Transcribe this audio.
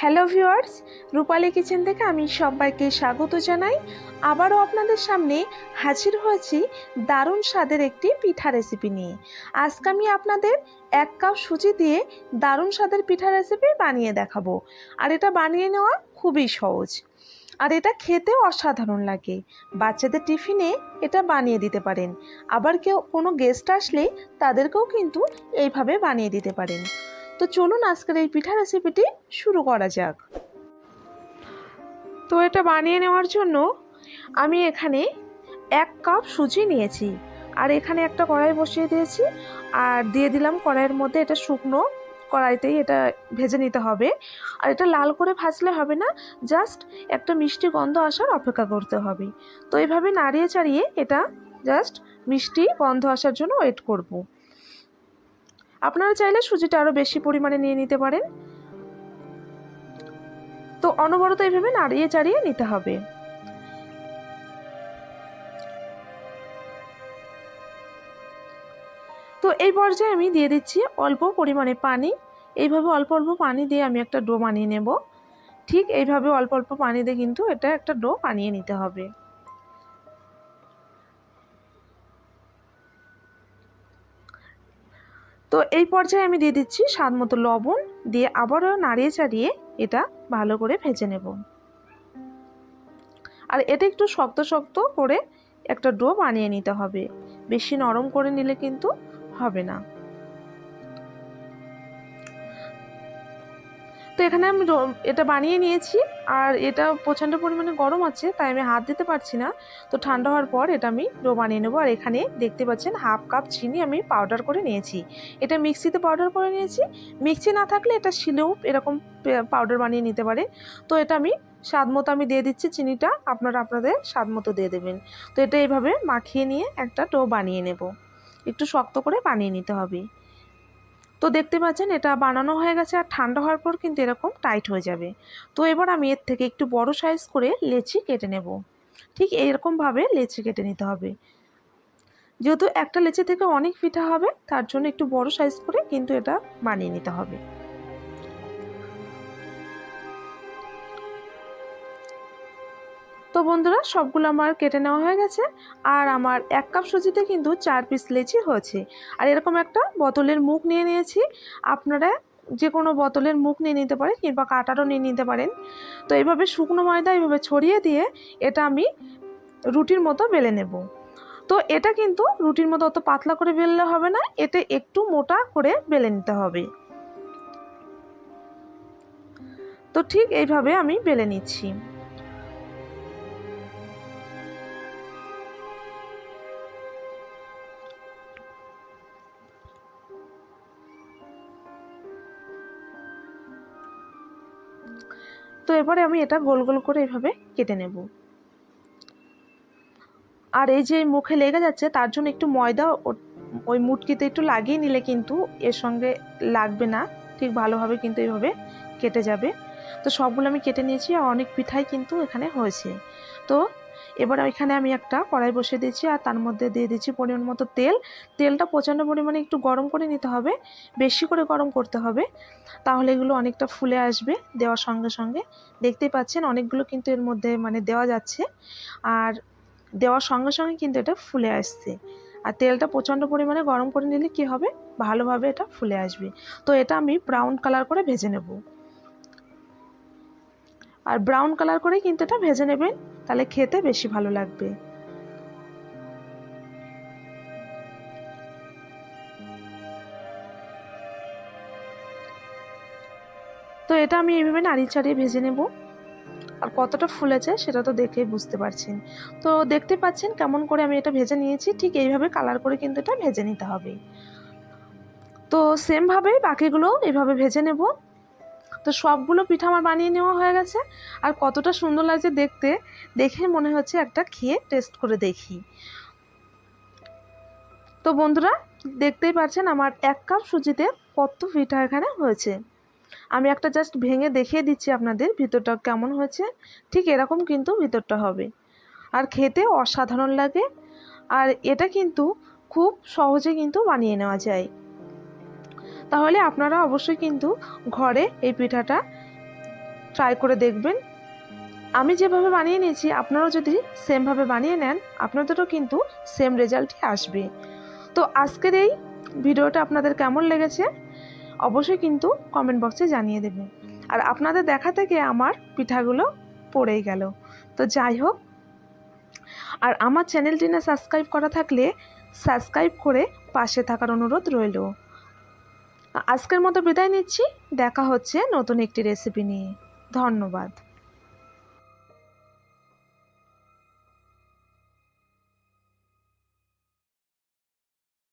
Hello viewers, রূপালী kitchen থেকে আমি সবাইকে স্বাগত জানাই। আবারও আপনাদের সামনে হাজির হয়েছি দারুণ স্বাদের একটি পিঠা রেসিপি নিয়ে। আজকে আমি আপনাদের এক কাপ সুজি দিয়ে দারুণ স্বাদের পিঠা রেসিপি বানিয়ে দেখাবো। আর এটা বানিয়ে নেওয়া খুবই সহজ। আর এটা খেতেও অসাধারণ লাগে। বাচ্চাদের টিফিনে এটা বানিয়ে দিতে পারেন। আবার কেউ কোনো গেস্ট আসলে তাদেরকেও কিন্তু এইভাবে বানিয়ে দিতে পারেন। তো চলুন আজকের এই পিঠা রেসিপিটি শুরু করা যাক। তো এটা বানিয়ে নেওয়ার জন্য আমি এখানে এক কাপ সুজি নিয়েছি। আর এখানে একটা কড়াই বসিয়ে দিয়েছি। আর দিয়ে দিলাম কড়াইয়ের মধ্যে এটা শুকনো কড়াইতেই এটা ভেজে নিতে হবে। আর এটা লাল করে ভাজলে হবে না, জাস্ট একটা মিষ্টি গন্ধ আসার অপেক্ষা করতে হবে। তো এইভাবে নাড়িয়ে চাড়িয়ে এটা জাস্ট মিষ্টি গন্ধ আসার জন্য ওয়েট করব। আপনারা চাইলে সুজিটা আরও বেশি পরিমাণে নিয়ে নিতে পারেন। তো অনবরত এইভাবে নাড়িয়ে চাড়িয়ে নিতে হবে। তো এই পর্যায়ে আমি দিয়ে দিচ্ছি অল্প পরিমাণে পানি। এইভাবে অল্প অল্প পানি দিয়ে আমি একটা ডো বানিয়ে নেব। ঠিক এইভাবে অল্প অল্প পানি দিয়ে কিন্তু এটা একটা ডো বানিয়ে নিতে হবে। তো এই পর্যায়ে আমি দিয়ে দিচ্ছি স্বাদ মতো লবণ দিয়ে আবারও নাড়িয়ে চাড়িয়ে এটা ভালো করে ভেজে নেব। আর এটা একটু শক্ত শক্ত করে একটা ডো বানিয়ে নিতে হবে। বেশি নরম করে নিলে কিন্তু হবে না। তো এখানে আমি এটা বানিয়ে নিয়েছি আর এটা প্রচণ্ড পরিমাণে গরম আছে, তাই আমি হাত দিতে পারছি না। তো ঠান্ডা হওয়ার পর এটা আমি ডো বানিয়ে নেব। আর এখানে দেখতে পাচ্ছেন হাফ কাপ চিনি আমি পাউডার করে নিয়েছি। এটা মিক্সিতে পাউডার করে নিয়েছি। মিক্সি না থাকলে এটা শিলেও এরকম পাউডার বানিয়ে নিতে পারে তো এটা আমি স্বাদ মতো আমি দিয়ে দিচ্ছি চিনিটা। আপনারা আপনাদের স্বাদ মতো দিয়ে দেবেন। তো এটা এইভাবে মাখিয়ে নিয়ে একটা ডো বানিয়ে নেব। একটু শক্ত করে বানিয়ে নিতে হবে। তো দেখতে পাচ্ছেন, এটা বানানো হয়ে গেছে আর ঠান্ডা হওয়ার পর কিন্তু এরকম টাইট হয়ে যাবে। তো এবার আমি এর থেকে একটু বড় সাইজ করে লেচি কেটে নেব। ঠিক এরকমভাবে লেচি কেটে নিতে হবে। যেহেতু একটা লেচি থেকে অনেক ফিটা হবে, তার জন্য একটু বড় সাইজ করে কিন্তু এটা বানিয়ে নিতে হবে। তো বন্ধুরা, সবগুলো আমার কেটে নেওয়া হয়ে গেছে। আর আমার এক কাপ সুজিতে কিন্তু চার পিস লেচি হয়েছে। আর এরকম একটা বোতলের মুখ নিয়ে নিয়েছি। আপনারা যে কোনো বোতলের মুখ নিয়ে নিতে পারেন কিংবা কাটারও নিয়ে নিতে পারেন। তো এইভাবে শুকনো ময়দা এইভাবে ছড়িয়ে দিয়ে এটা আমি রুটির মতো বেলে নেব। তো এটা কিন্তু রুটির মতো অত পাতলা করে বেললে হবে না। এটা একটু মোটা করে বেলে নিতে হবে। তো ঠিক এইভাবে আমি বেলে নিচ্ছি। তো এবারে আমি এটা গোল গোল করে এভাবে কেটে নেব। আর এই যে মুখে লেগে যাচ্ছে, তার জন্য একটু ময়দা ওই মুটকিতে একটু লাগিয়ে নিলে কিন্তু এর সঙ্গে লাগবে না। ঠিক ভালোভাবে কিন্তু এইভাবে কেটে যাবে। তো সবগুলো আমি কেটে নিয়েছি আর অনেক পিঠাই কিন্তু এখানে হয়েছে। তো এবার এখানে আমি একটা কড়াই বসিয়ে দিয়েছি আর তার মধ্যে দিয়ে দিচ্ছি পরিমাণ মতো তেল। তেলটা প্রচণ্ড পরিমাণে একটু গরম করে নিতে হবে, বেশি করে গরম করতে হবে, তাহলে এগুলো অনেকটা ফুলে আসবে দেওয়ার সঙ্গে সঙ্গে। দেখতেই পাচ্ছেন অনেকগুলো কিন্তু এর মধ্যে মানে দেওয়া যাচ্ছে আর দেওয়ার সঙ্গে সঙ্গে কিন্তু এটা ফুলে আসছে। আর তেলটা প্রচণ্ড পরিমাণে গরম করে নিলে কি হবে? ভালোভাবে এটা ফুলে আসবে। তো এটা আমি ব্রাউন কালার করে ভেজে নেব। আর ব্রাউন কালার করে কিন্তু এটা ভেজে নেবেন, তাহলে খেতে বেশি ভালো লাগবে। তো এটা আমি এইভাবে নাড়িয়ে চাড়িয়ে ভেজে নেব। আর কতটা ফুলেছে সেটা তো দেখেই বুঝতে পারছেন। তো দেখতে পাচ্ছেন কেমন করে আমি এটা ভেজে নিয়েছি, ঠিক এইভাবে কালার করে কিন্তু এটা ভেজে নিতে হবে। তো সেমভাবেই বাকিগুলো এভাবে ভেজে নেব। তো সবগুলো পিঠা আমার বানিয়ে নেওয়া হয়ে গেছে। আর কতটা সুন্দর লাগছে দেখতে, দেখে মনে হচ্ছে একটা খেয়ে টেস্ট করে দেখি। তো বন্ধুরা, দেখতেই পাচ্ছেন আমার এক কাপ সুজিতে কত পিঠা এখানে হয়েছে। আমি একটা জাস্ট ভেঙে দেখিয়ে দিচ্ছি আপনাদের ভিতরটা কেমন হয়েছে। ঠিক এরকম কিন্তু ভিতরটা হবে। আর খেতে অসাধারণ লাগে। আর এটা কিন্তু খুব সহজে কিন্তু বানিয়ে নেওয়া যায়। তাহলে আপনারা অবশ্যই কিন্তু ঘরে এই পিঠাটা ট্রাই করে দেখবেন। আমি যেভাবে বানিয়ে নিয়েছি, আপনারাও যদি সেমভাবে বানিয়ে নেন, আপনাদেরও কিন্তু সেম রেজাল্টই আসবে। তো আজকের এই ভিডিওটা আপনাদের কেমন লেগেছে, অবশ্যই কিন্তু কমেন্ট বক্সে জানিয়ে দেবেন। আর আপনাদের দেখা থেকে আমার পিঠাগুলো পড়েই গেল। তো যাই হোক, আর আমার চ্যানেলটি না সাবস্ক্রাইব করা থাকলে সাবস্ক্রাইব করে পাশে থাকার অনুরোধ রইল। আজকের মতো বিদায় নিচ্ছি। দেখা হচ্ছে নতুন একটি রেসিপি নিয়ে। ধন্যবাদ।